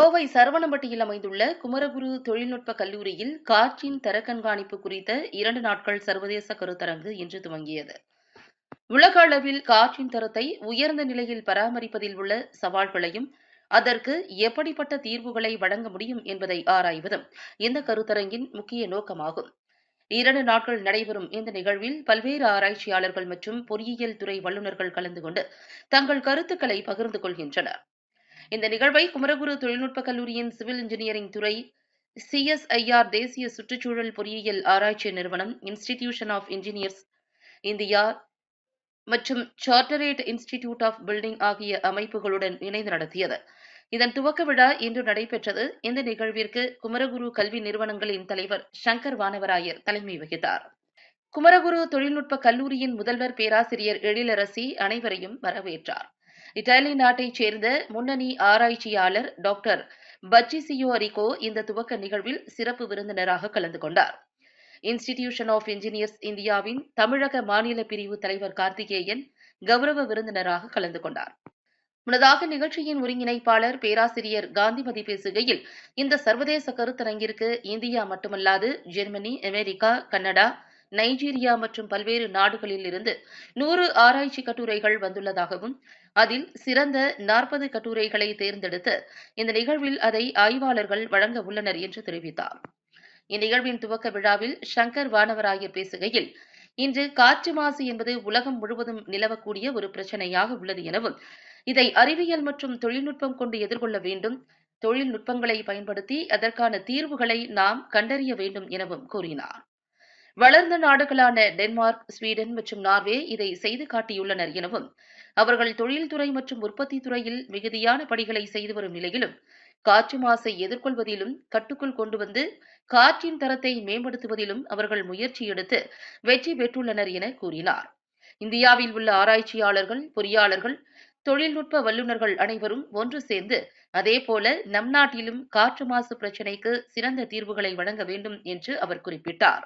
கோவை சரவணம்பட்டியில் அமைந்துள்ள குமரகுரு தொழில்நுட்ப கல்லூரியில் காற்றின் தர கண்காணிப்பு குறித்த இரண்டு நாட்கள் சர்வதேச கருத்தரங்கு இன்று துவங்கியது. உலக அளவில் காற்றின் தரத்தை உயர்ந்த நிலையில் பராமரிப்பதில் உள்ள சவால்களையும் அதற்கு எப்படிப்பட்ட தீர்வுகளை வழங்க முடியும் என்பதை ஆராய்வதும் இந்த கருத்தரங்கின் முக்கிய நோக்கமாகும். இரண்டு நாட்கள் நடைபெறும் இந்த நிகழ்வில் பல்வேறு ஆராய்ச்சியாளர்கள் மற்றும் பொறியியல் துறை வல்லுநர்கள் கலந்து கொண்டு தங்கள் கருத்துக்களை பகிர்ந்து கொள்கின்றனர். இந்த நிகழ்வை குமரகுரு தொழில்நுட்ப கல்லூரியின் சிவில் இன்ஜினியரிங் துறை சிஎஸ்ஐஆர் தேசிய சுற்றுச்சூழல் பொறியியல் ஆராய்ச்சி நிறுவனம் இன்ஸ்டிடியூஷன் ஆஃப் இன்ஜினியர்ஸ் இந்தியா மற்றும் சார்ட்டரேட் இன்ஸ்டிடியூட் ஆஃப் பில்டிங் ஆகிய அமைப்புகளுடன் இணைந்து நடத்தியது. இதன் துவக்க விழா இன்று நடைபெற்றது. இந்த நிகழ்விற்கு குமரகுரு கல்வி நிறுவனங்களின் தலைவர் சங்கர் வானவராயர் தலைமை வகித்தார். குமரகுரு தொழில்நுட்ப கல்லூரியின் முதல்வர் பேராசிரியர் எழிலரசி அனைவரையும் வரவேற்றார். இத்தாலி நாட்டைச் சேர்ந்த முன்னணி ஆராய்ச்சியாளர் டாக்டர் பச்சிசியோ அரிகோ இந்த துவக்க நிகழ்வில் சிறப்பு விருந்தினராக கலந்து கொண்டார். இன்ஸ்டிடியூஷன் ஆஃப் இன்ஜினியர்ஸ் இந்தியாவின் தமிழக மாநில பிரிவு தலைவர் கார்த்திகேயன் கௌரவ விருந்தினராக கலந்து கொண்டார். முன்னதாக நிகழ்ச்சியின் ஒருங்கிணைப்பாளர் பேராசிரியர் காந்திமதி பேசுகையில் இந்த சர்வதேச கருத்தரங்கிற்கு இந்தியா மட்டுமல்லாது ஜெர்மனி அமெரிக்கா கனடா நைஜீரியா மற்றும் பல்வேறு நாடுகளில் இருந்து நூறு ஆராய்ச்சி கட்டுரைகள் வந்துள்ளதாகவும் அதில் சிறந்த நாற்பது கட்டுரைகளை தேர்ந்தெடுத்து இந்த நிகழ்வில் அதை ஆய்வாளர்கள் வழங்க உள்ளனர் என்று தெரிவித்தார். இந்நிகழ்வின் துவக்க விழாவில் சங்கர் வானவராயர் பேசுகையில் இன்று காற்று மாசு என்பது உலகம் முழுவதும் நிலவக்கூடிய ஒரு பிரச்சனையாக உள்ளது எனவும் இதை அறிவியல் மற்றும் தொழில்நுட்பம் கொண்டு எதிர்கொள்ள வேண்டும் தொழில்நுட்பங்களை பயன்படுத்தி அதற்கான தீர்வுகளை நாம் கண்டறிய வேண்டும் எனவும் கூறினார். வளர்ந்த நாடுகளான டென்மார்க் ஸ்வீடன் மற்றும் நார்வே இதை செய்து காட்டியுள்ளனர் எனவும் அவர்கள் தொழில்துறை மற்றும் உற்பத்தி துறையில் மிகுதியான பணிகளை செய்து வரும் நிலையிலும் காற்று மாசை எதிர்கொள்வதிலும் கட்டுக்குள் கொண்டு வந்து காற்றின் தரத்தை மேம்படுத்துவதிலும் அவர்கள் முயற்சி எடுத்து வெற்றி பெற்றுள்ளனர் என கூறினார். இந்தியாவில் உள்ள ஆராய்ச்சியாளர்கள் பொறியாளர்கள் தொழில்நுட்ப வல்லுநர்கள் அனைவரும் ஒன்று சேர்ந்து அதேபோல நம் நாட்டிலும் காற்று மாசு பிரச்சினைக்கு சிறந்த தீர்வுகளை வழங்க வேண்டும் என்று அவர் குறிப்பிட்டார்.